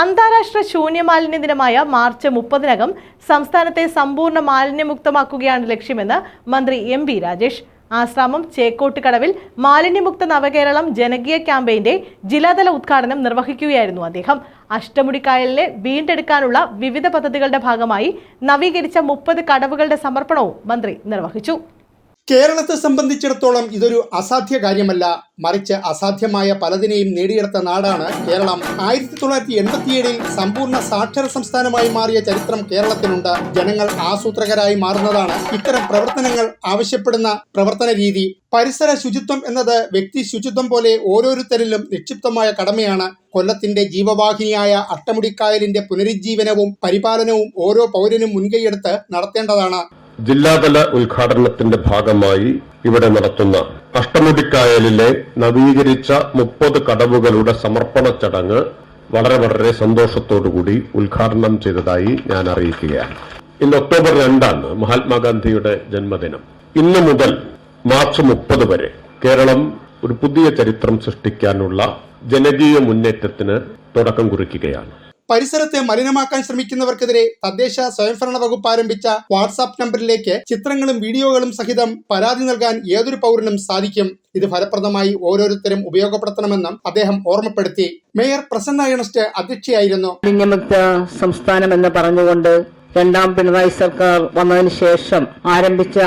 അന്താരാഷ്ട്ര ശൂന്യമാലിന്യ ദിനമായ മാർച്ച് മുപ്പതിനകം സംസ്ഥാനത്തെ സമ്പൂർണ മാലിന്യമുക്തമാക്കുകയാണ് ലക്ഷ്യമെന്ന് മന്ത്രി എം പി രാജേഷ്. ആശ്രാമം ചേക്കോട്ടുകടവിൽ മാലിന്യമുക്ത നവകേരളം ജനകീയ ക്യാമ്പയിന്റെ ജില്ലാതല ഉദ്ഘാടനം നിർവഹിക്കുകയായിരുന്നു അദ്ദേഹം. അഷ്ടമുടിക്കായലിനെ വീണ്ടെടുക്കാനുള്ള വിവിധ പദ്ധതികളുടെ ഭാഗമായി നവീകരിച്ച മുപ്പത് കടവുകളുടെ സമർപ്പണവും മന്ത്രി നിർവഹിച്ചു. കേരളത്തെ സംബന്ധിച്ചിടത്തോളം ഇതൊരു അസാധ്യ കാര്യമല്ല. മറിച്ച് അസാധ്യമായ പലതിനെയും നേടിയെടുത്ത നാടാണ് കേരളം. ആയിരത്തി തൊള്ളായിരത്തി എൺപത്തിയേഴിൽ സമ്പൂർണ സാക്ഷര സംസ്ഥാനമായി മാറിയ ചരിത്രം കേരളത്തിനുണ്ട് ജനങ്ങൾ ആസൂത്രകരായി മാറുന്നതാണ് ഇത്തരം പ്രവർത്തനങ്ങൾ ആവശ്യപ്പെടുന്ന പ്രവർത്തന രീതി. പരിസര ശുചിത്വം എന്നത് വ്യക്തി ശുചിത്വം പോലെ ഓരോരുത്തരിലും നിക്ഷിപ്തമായ കടമയാണ്. കൊല്ലത്തിന്റെ ജീവവാഹിനിയായ അട്ടമുടിക്കായലിന്റെ പുനരുജ്ജീവനവും പരിപാലനവും ഓരോ പൗരനും മുൻകൈയെടുത്ത് നടത്തേണ്ടതാണ്. ജില്ലാതല ഉദ്ഘാടനത്തിന്റെ ഭാഗമായി ഇവിടെ നടത്തുന്ന അഷ്ടമുടിക്കായലിലെ നവീകരിച്ച മുപ്പത് കടവുകളുടെ സമർപ്പണ ചടങ്ങ് വളരെ വളരെ സന്തോഷത്തോടുകൂടി ഉദ്ഘാടനം ചെയ്തതായി ഞാൻ അറിയിക്കുകയാണ്. ഇന്ന് ഒക്ടോബർ രണ്ടാണ് മഹാത്മാഗാന്ധിയുടെ ജന്മദിനം. ഇന്ന് മുതൽ മാർച്ച് മുപ്പത് വരെ കേരളം ഒരു പുതിയ ചരിത്രം സൃഷ്ടിക്കാനുള്ള ജനകീയ മുന്നേറ്റത്തിന് തുടക്കം കുറിക്കുകയാണ്. പരിസരത്തെ മലിനമാക്കാൻ ശ്രമിക്കുന്നവർക്കെതിരെ തദ്ദേശ സ്വയംഭരണ വകുപ്പ് ആരംഭിച്ച വാട്സാപ്പ് നമ്പറിലേക്ക് ചിത്രങ്ങളും വീഡിയോകളും സഹിതം പരാതി നൽകാൻ ഏതൊരു പൗരനും സാധിക്കും. ഇത് ഫലപ്രദമായി ഓരോരുത്തരും ഉപയോഗപ്പെടുത്തണമെന്നും അദ്ദേഹം ഓർമ്മപ്പെടുത്തി. മേയർ പ്രസന്ന ഏണസ്റ്റ് അധ്യക്ഷയായിരുന്നു. സംസ്ഥാനം എന്ന് പറഞ്ഞുകൊണ്ട് രണ്ടാം പിണറായി സർക്കാർ വന്നതിന് ശേഷം ആരംഭിച്ച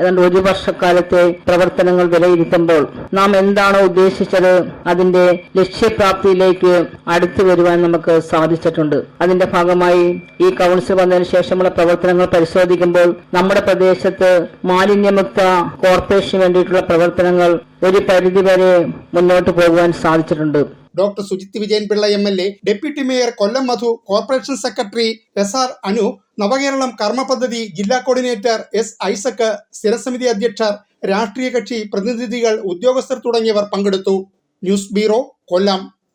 ഏതാണ്ട് ഒരു വർഷക്കാലത്തെ പ്രവർത്തനങ്ങൾ വിലയിരുത്തുമ്പോൾ നാം എന്താണോ ഉദ്ദേശിച്ചത് അതിന്റെ ലക്ഷ്യപ്രാപ്തിയിലേക്ക് അടുത്തു വരുവാൻ നമുക്ക് സാധിച്ചിട്ടുണ്ട്. അതിന്റെ ഭാഗമായി ഈ കൗൺസിൽ വന്നതിന് ശേഷമുള്ള പ്രവർത്തനങ്ങൾ പരിശോധിക്കുമ്പോൾ നമ്മുടെ പ്രദേശത്ത് മാലിന്യമുക്ത കോർപ്പറേഷന് വേണ്ടിയിട്ടുള്ള പ്രവർത്തനങ്ങൾ ഒരു പരിധിവരെ മുന്നോട്ട് പോകുവാൻ സാധിച്ചിട്ടുണ്ട്. Doctor Sujith Vijayan Pillai M L A deputy mayor Kollam Madhu corporation secretary S R Anu Navakeralam കർമ്മ പദ്ധതി ജില്ലാ കോർഡിനേറ്റർ എസ് ഐസക് സ്ഥിരസമിതി അധ്യക്ഷർ രാഷ്ട്രീയ കക്ഷി പ്രതിനിധികൾ ഉദ്യോഗസ്ഥർ തുടങ്ങിയവർ പങ്കെടുത്തു. News bureau Kollam.